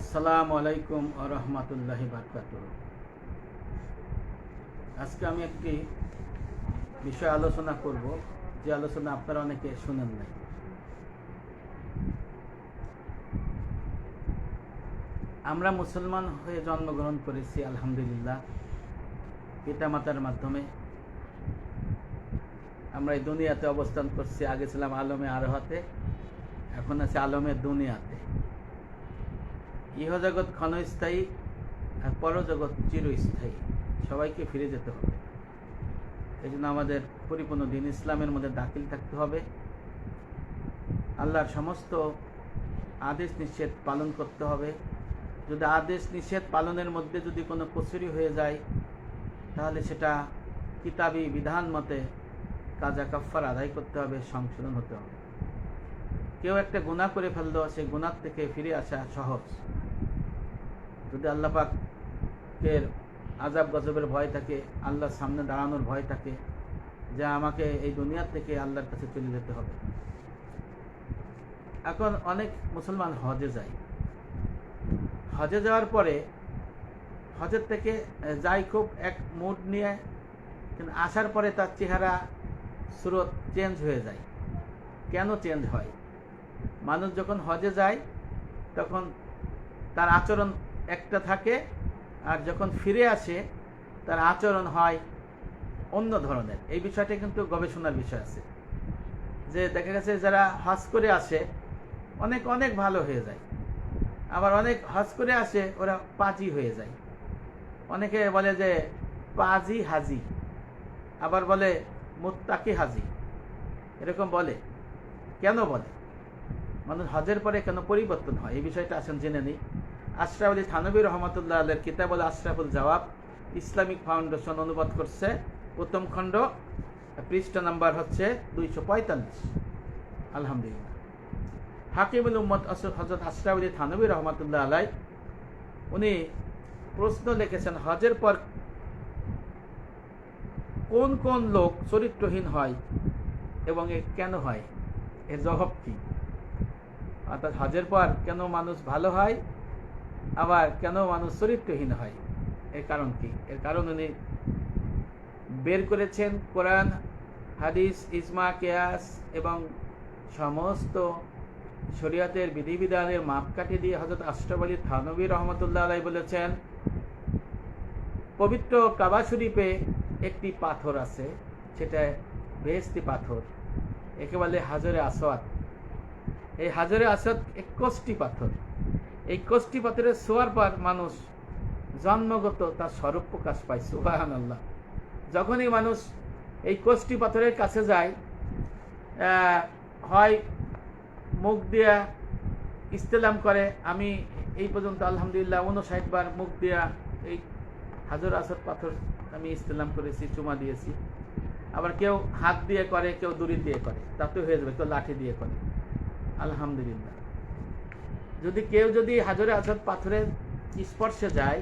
আসসালামু আলাইকুম রহমতুল্লাহি বারকাত আজকে আমি একটি বিষয় আলোচনা করব, যে আলোচনা আপনারা অনেকে শুনেন নাই। আমরা মুসলমান হয়ে জন্মগ্রহণ করেছি, আলহামদুলিল্লাহ, পিতামাতার মাধ্যমে। আমরা এই দুনিয়াতে অবস্থান করছি, আগে ছিলাম আলমে আরোহাতে, এখন আছে আলমের দুনিয়াতে। ইহজগৎ ক্ষণস্থায়ী আর পরজগৎ চিরস্থায়ী। সবাইকে ফিরে যেতে হবে। এই জন্য আমাদের পরিপূর্ণ দিন ইসলামের মধ্যে দাখিল থাকতে হবে। আল্লাহর সমস্ত আদেশ নিষেধ পালন করতে হবে। যদি আদেশ নিষেধ পালনের মধ্যে যদি কোনো কচুরি হয়ে যায়, তাহলে সেটা কিতাবি বিধান মতে কাজা কাফার আদায় করতে হবে, সংশোধন হতে হবে। কেউ একটা গুণা করে ফেলল সেই গুণার থেকে ফিরে আসা সহজ। যদি আল্লাহ পাকের আজাব গজবের ভয় থাকে, আল্লাহর সামনে দাঁড়ানোর ভয় থাকে, যে আমাকে এই দুনিয়ার থেকে আল্লাহর কাছে চলে যেতে হবে। এখন অনেক মুসলমান হজে যায়। হজে যাওয়ার পরে হজের থেকে যাই খুব এক মুড নিয়ে, কিন্তু আসার পরে তার চেহারা, স্রোত চেঞ্জ হয়ে যায়। কেন চেঞ্জ হয়? মানুষ যখন হজে যায়, তখন তার আচরণ একটা থাকে আর যখন ফিরে আসে, তার আচরণ হয় অন্য ধরনের। এই বিষয়টা কিন্তু গবেষণার বিষয় আছে। যে দেখা গেছে যারা হজ করে আসে, অনেক অনেক ভালো হয়ে যায়। আবার অনেক হজ করে আসে, ওরা পাজি হয়ে যায়। অনেকে বলে যে পাজি হাজি, আবার বলে মুত্তাকি হাজি। এরকম বলে। কেন বলে? মানুষ হজের পরে কেন পরিবর্তন হয়? এই বিষয়টা আসেন জেনে নিই। আশরাফ আলী থানবী রহমতুল্লাহ আলের কিতাবুল আশরাফুল জবাব ইসলামিক ফাউন্ডেশন অনুবাদ করছে। প্রথম খণ্ড, পৃষ্ঠা নাম্বার হচ্ছে দুইশো পঁয়তাল্লিশ। আলহামদুলিল্লাহ। হাকিমুল উম্মদ হজরত আশরাফ আলী থানবী রহমতুল্লাহ আলাই, উনি প্রশ্ন লিখেছেন, হজের পর কোন কোন লোক চরিত্রহীন হয় এবং এ কেন হয়? এর জবাব কি? অর্থাৎ হজের পর কেন মানুষ ভালো হয় আবার কেন মানুষ চরিত্রহীন হয়? এর কারণ কি? এর কারণ উনি বের করেছেন কোরআন, হাদিস ইসমা কেয়াস এবং সমস্ত শরিয়াতের বিধিবিধানের মাপকাঠি দিয়ে হজরত আশরফ আলী থানবী রহমতুল্লাহ আলাই বলেছেন, পবিত্র কাবা শরীফে একটি পাথর আছে, সেটা বেহস্তি পাথর, একে বলে হাজরে আসওয়াত এই হাজরে আসাদ একুশটি পাথর। এই কোষ্টি পাথরের শোয়ার পর মানুষ জন্মগত তার স্বরূপ প্রকাশ পায় সুবাহান আল্লাহ যখনই মানুষ এই কোষ্টি পাথরের কাছে যায় হয় মুখ দিয়া ইস্তেলাম করে, আমি এই পর্যন্ত আলহামদুলিল্লাহ উনষাট বার মুখ দিয়া এই হাজর আসর পাথর আমি ইস্তেলাম করেছি, চুমা দিয়েছি। আবার কেউ হাত দিয়ে করে, কেউ দড়ি দিয়ে করে, তাতে হয়ে যাবে, কেউ লাঠি দিয়ে করে। আলহামদুলিল্লাহ। যদি কেউ যদি হাজরে আসাদ পাথরের স্পর্শে যায়,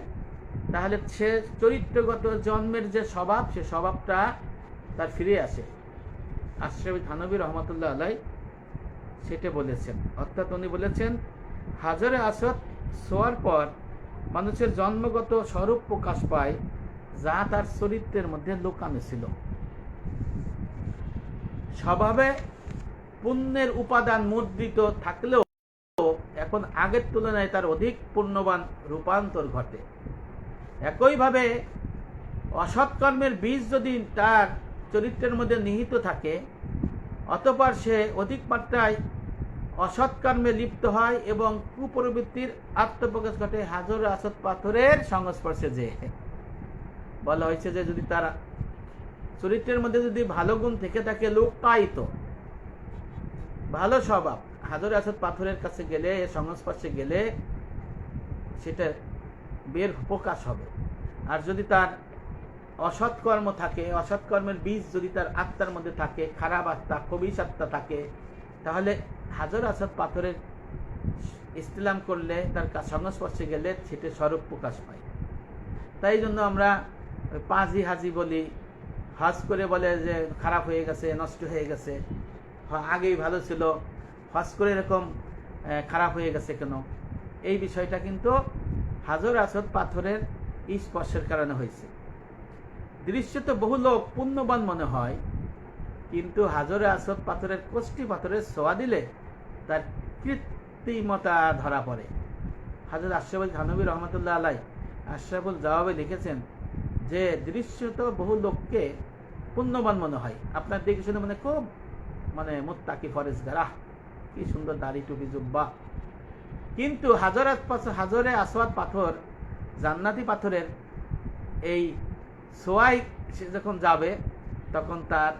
তাহলে সে চরিত্রগত জন্মের যে স্বভাব, সে স্বভাবটা তার ফিরে আসে। আশরাফি থানবী রহমতুল্লাহ আলাই সেটা বলেছেন। অর্থাৎ উনি বলেছেন, হাজরে আসাদ শোয়ার পর মানুষের জন্মগত স্বরূপ প্রকাশ পায় যা তার চরিত্রের মধ্যে লুকানো ছিল। স্বভাবে পুণ্যের উপাদান মুদ্রিত থাকলেও এখন আগের তুলনায় তার অধিক পূর্ণবান রূপান্তর ঘটে। একইভাবে অসৎকর্মের বীজ যদি তার চরিত্রের মধ্যে নিহিত থাকে, অতপর সে অধিক মাত্রায় অসৎকর্মে লিপ্ত হয় এবং কুপ্রবৃত্তির আত্মপ্রকাশ ঘটে হাজর আসত পাথরের সংস্পর্শে যে বলা হয়েছে যে যদি তার চরিত্রের মধ্যে যদি ভালো গুণ থেকে থাকে লোকায়িত ভালো স্বভাব। হাজর আসাদ পাথরের কাছে গেলে এর সংস্পর্শে গেলে সেটা বের প্রকাশ হবে। আর যদি তার অসৎকর্ম থাকে অসৎকর্মের বীজ যদি তার আত্মার মধ্যে থাকে, খারাপ আত্মা কবিস আত্মা থাকে, তাহলে হাজর আসাদ পাথরের ইস্তেলাম করলে, তার সংস্পর্শে গেলে সেটা স্বরূপ প্রকাশ পায়। তাই জন্য আমরা পাঁজি হাজি বলি। হজ করে বলে যে খারাপ হয়ে গেছে, নষ্ট হয়ে গেছে আগেই ভালো ছিল। হজ করে এরকম খারাপ হয়ে গেছে কেন? এই বিষয়টা কিন্তু হাজর আসদ পাথরের স্পর্শের কারণে হয়েছে। দৃশ্যত বহু লোক পুণ্যবান মনে হয়, কিন্তু হাজরে আসদ পাথরের, কোষ্টি পাথরের সোয়া দিলে তার কৃত্রিমতা ধরা পড়ে। হাজর আশরাফুল থানবী রহমতুল্লাহ আলাই আশরাফুল জবাবে লিখেছেন যে দৃশ্যত বহু লোককে পুণ্যবান মনে হয়। আপনার দেখে শুনে মানে খুব মানে মুত্তাকি ফরেজগার। আহ! কি সুন্দর দাড়ি টুপি, জুব্বা। কিন্তু হাজরাত হাজরে আসওয়াদ পাথর, জান্নাতি পাথরের এই সোয়াই সে যখন যাবে, তখন তার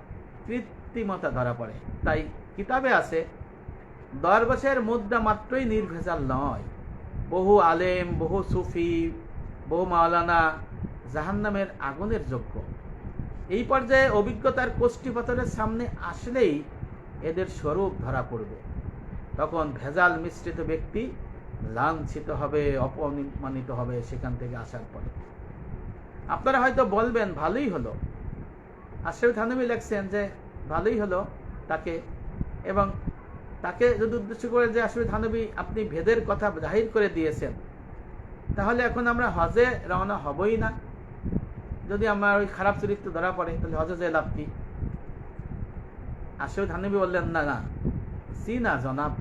কৃত্রিমতা ধরা পড়ে। তাই কিতাবে আছে দরবেশের মুদ্রা মাত্রই নির্ভেজাল নয়। বহু আলেম, বহু সুফি, বহু মাওলানা জাহান্নামের আগুনের যোগ্য। এই পর্যায়ে অভিজ্ঞতার কোষ্ঠী পাথরের সামনে আসলেই এদের স্বরূপ ধরা পড়বে। তখন ভেজাল মিশ্রিত ব্যক্তি লাঞ্ছিত হবে, অপমানিত হবে সেখান থেকে আসার পরে। আপনারা হয়তো বলবেন, ভালোই হলো। আশরাফ থানবী লেখছেন যে, ভালোই হলো তাকে। এবং তাকে যদি উদ্দেশ্য করে যে আসলে থানবী আপনি ভেদের কথা জাহির করে দিয়েছেন, তাহলে এখন আমরা হজে রওনা হবই না। যদি আমার ওই খারাপ চরিত্র ধরা পড়ে, তাহলে হজে যে লাভ কি? আসলে থানবী বললেন, না না সি না জনাব।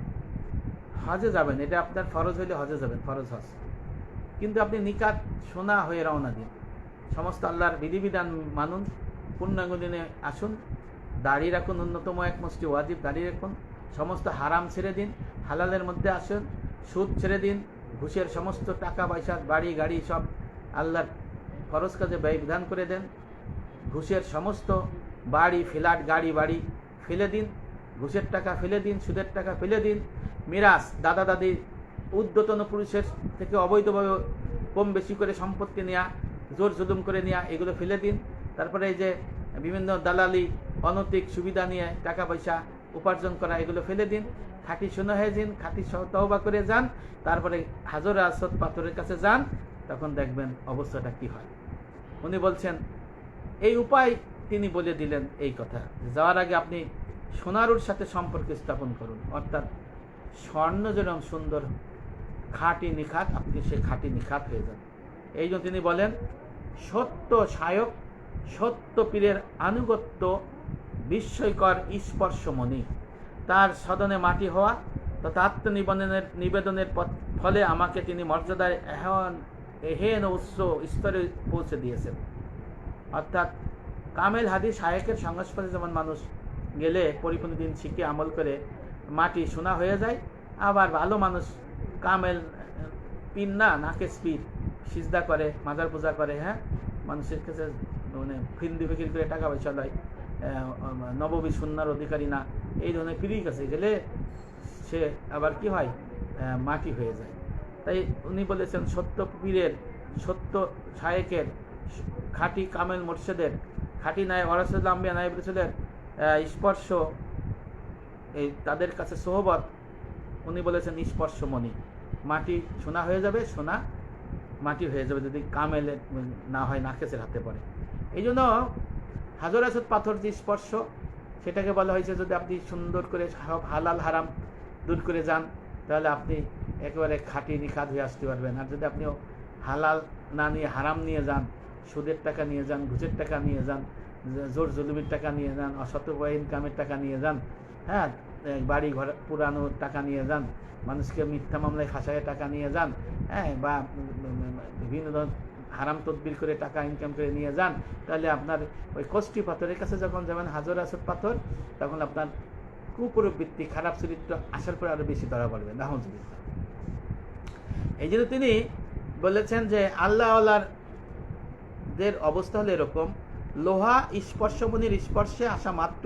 হজে যাবেন, এটা আপনার ফরজ হইলে হজে যাবেন, ফরজ হজ। কিন্তু আপনি নিকাত, সোনা হয়ে রওনা দিন। সমস্ত আল্লাহর বিধিবিধান মানুন, পূর্ণাঙ্গ দিনে আসুন। দাড়ি রাখুন, অন্যতম এক মুষ্টি ওয়াজিব, দাড়ি রাখুন। সমস্ত হারাম ছেড়ে দিন, হালালের মধ্যে আসুন, সুদ ছেড়ে দিন, ঘুষের সমস্ত টাকা পয়সা, বাড়ি, গাড়ি সব আল্লাহর খরচ কাজে ব্যয় বিধান করে দেন। ঘুষের সমস্ত বাড়ি, ফ্ল্যাট, গাড়ি, বাড়ি ফেলে দিন। ঘুষের টাকা ফেলে দিন, সুদের টাকা ফেলে দিন। মিরাজ, দাদা দাদি উদ্যতন পুরুষের থেকে অবৈধভাবে কম বেশি করে সম্পত্তি নেওয়া জোর জুলুম করে নেওয়া এগুলো ফেলে দিন। তারপরে এই যে বিভিন্ন দালালি, অনৈতিক সুবিধা নিয়ে টাকা পয়সা উপার্জন করা, এগুলো ফেলে দিন। খাঁটি শোনা হয়ে দিন খাঁটি তহবা করে যান, তারপরে হাজর আসদ পাথরের কাছে যান, তখন দেখবেন অবস্থাটা কি হয়। উনি বলছেন, এই উপায় তিনি বলে দিলেন এই কথা। যাওয়ার আগে আপনি সোনারুর সাথে সম্পর্ক স্থাপন করুন। অর্থাৎ স্বর্ণ যেরকম সুন্দর খাঁটি নিখাত, আপনি সে খাঁটি নিখাত হয়ে যান। এই জন্য তিনি বলেন, সত্য সায়ক, সত্য পীরের আনুগত্য বিস্ময়কর স্পর্শমণি। তার সদনে মাটি হওয়া তথা আত্মনিবেদনের নিবেদনের ফলে আমাকে তিনি মর্যাদায় এহন, এহেন উচ্চ স্তরে পৌঁছে দিয়েছেন। অর্থাৎ কামেল হাদি শায়েকের সংস্পর্শে যেমন মানুষ গেলে পরিপূর্ণ দিন শিখে আমল করে মাটি সোনা হয়ে যায়। আবার ভালো মানুষ কামেল পিন না নাকেশ পীর সিজদা করে, মাজার পূজা করে হ্যাঁ? মানুষের কাছে মানে ফিন্দি ফিকির করে টাকা পয়সা লয় নববী সুন্নার অধিকারী না, এই ধরনের পীরের কাছে গেলে সে আবার কি হয়? মাটি হয়ে যায়। তাই উনি বলেছেন, সত্য পীরের, সত্য শায়েকের, খাঁটি কামেল মোর্শেদের, খাঁটি নায় ওরাসুল্লাহ আম্বিয়া নাইব রসুলের স্পর্শ, এই তাদের কাছে সোহবত, উনি বলেছেন স্পর্শ স্পর্শমণি মাটি সোনা হয়ে যাবে, সোনা মাটি হয়ে যাবে, যদি কামেলে না হয় নাকেসের হাতে পড়ে। এই জন্য হাজর পাথর যে স্পর্শ, সেটাকে বলা হয়েছে, যদি আপনি সুন্দর করে সব হালাল হারাম দূর করে যান, তাহলে আপনি একেবারে খাঁটি নিখাত হয়ে আসতে পারবেন। আর যদি আপনি হালাল না নিয়ে, হারাম নিয়ে যান, সুদের টাকা নিয়ে যান, ঘুষের টাকা নিয়ে যান জোর জুলুমির টাকা নিয়ে যান অসৎ ইনকামের টাকা নিয়ে যান হ্যাঁ বাড়ি ঘর পুরানো টাকা নিয়ে যান, মানুষকে মিথ্যা মামলায় ফাঁসায় টাকা নিয়ে যান হ্যাঁ বা বিভিন্ন ধরনের হারাম তদবির করে টাকা ইনকাম করে নিয়ে যান, তাহলে আপনার ওই কষ্টি পাথরের কাছে যখন যাবেন, হাজর আসর পাথর, তখন আপনার কুপ্রবৃত্তি, খারাপ চরিত্র আসার পরে আরও বেশি ধরা পড়বে নাহজবিল্লা এই জন্য তিনি বলেছেন যে আল্লাহ আল্লাহর দের অবস্থা হলো এরকম লোহা স্পর্শমণির স্পর্শে আসা মাত্র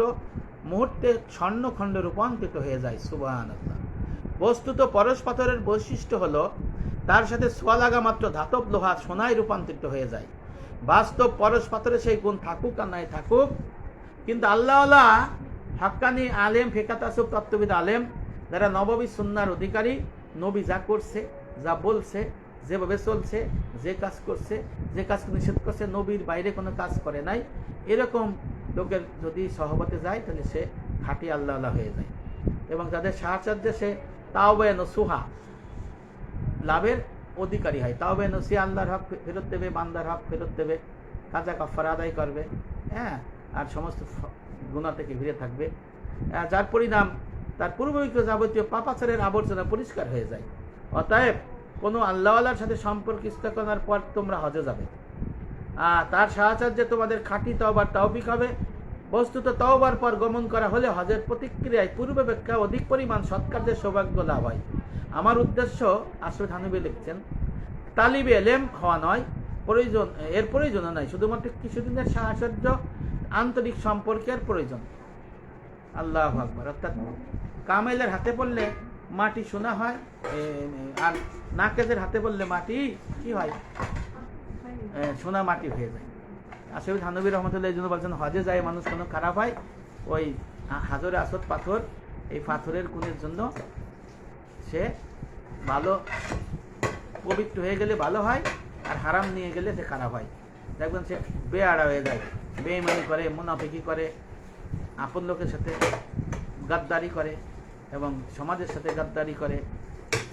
মুহূর্তে স্বর্ণখণ্ডে রূপান্তরিত হয়ে যায় সুবাহান বস্তুত পরশ পাথরের বৈশিষ্ট্য হল, তার সাথে ছোঁয়া লাগা মাত্র ধাতব লোহা সোনায় রূপান্তরিত হয়ে যায়। বাস্তব পরশ পাথরে সেই গুণ থাকুক আর নাই থাকুক, কিন্তু আল্লাহ হাক্কানি আলেম ফেকাতাসুব তত্ত্ববিদ আলেম, যারা নববী সুন্নার অধিকারী, নবী যা করছে, যা বলছে যেভাবে চলছে, যে কাজ করছে, যে কাজ নিষেধ করছে, নবীর বাইরে কোনো কাজ করে নাই। এরকম লোকের যদি সহবতে যায়, তাহলে সে খাঁটি আল্লাহ আল্লাহ হয়ে যায়। এবং যাদের সাহায্যে সে তাওবে সুহা লাভের অধিকারী হয়। তাও নসি আল্লাহর হক ফেরত দেবে, বান্দার হক ফেরত দেবে, কাজা কাফার আদায় করবে হ্যাঁ? আর সমস্ত গুণা থেকে ঘিরে থাকবে। যার পরিণাম তার পূর্ববিক যাবতীয় পাপাচারের আবর্জনা পরিষ্কার হয়ে যায়। অতএব কোনো আল্লাহওয়ালার সাথে সম্পর্ক স্থাপনার পর তোমরা হজে যাবে। আর তার সাহায্যে তোমাদের খাঁটি তওবার তৌফিক হবে। বস্তুত তওবার পর গমন করা হলে হজের প্রতিক্রিয়ায় পূর্বাপেক্ষা অধিক পরিমাণ সৎকার্যের সৌভাগ্য লাভ হয়। আমার উদ্দেশ্য, আসলে হানুবি লিখছেন, তালিবে এলেম হওয়া নয়, প্রয়োজন, এর প্রয়োজন নয় শুধুমাত্র কিছুদিনের সাহচর্য আন্তরিক সম্পর্কের প্রয়োজন। আল্লাহ আকবর, অর্থাৎ কামেলের হাতে পড়লে মাটি সোনা হয় আর নাকেজের হাতে বললে মাটি, কি হয়? সোনা মাটি হয়ে যায়। আসলে ধানবী রহমতুল্লাহ এই জন্য বলছেন, হজে যায় মানুষ কোনো খারাপ হয়, ওই হাজরে আসত পাথর, এই পাথরের গুণের জন্য সে ভালো, পবিত্র হয়ে গেলে ভালো হয়, আর হারাম নিয়ে গেলে সে খারাপ হয়। দেখবেন সে বেআড়া হয়ে যায়, বেইমানি করে, মুনাফিকি করে, আপন লোকের সাথে গাদ্দারি করে। এবং সমাজের সাথে গাদ্দারি করে,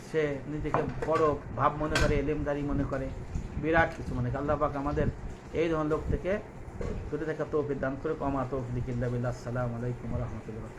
সে নিজেকে বড় ভাব মনে করে, এলেমদারি মনে করে। বিরাট কিছু মনে করে। আল্লাহ পাক আমাদের এই ধরনের লোক থেকে দূরে থাকা তৌফিক দান করে কমা তৌফিক ইল্লা বিল্লাহ। আসসালামু আলাইকুম রহমতুল্লাহ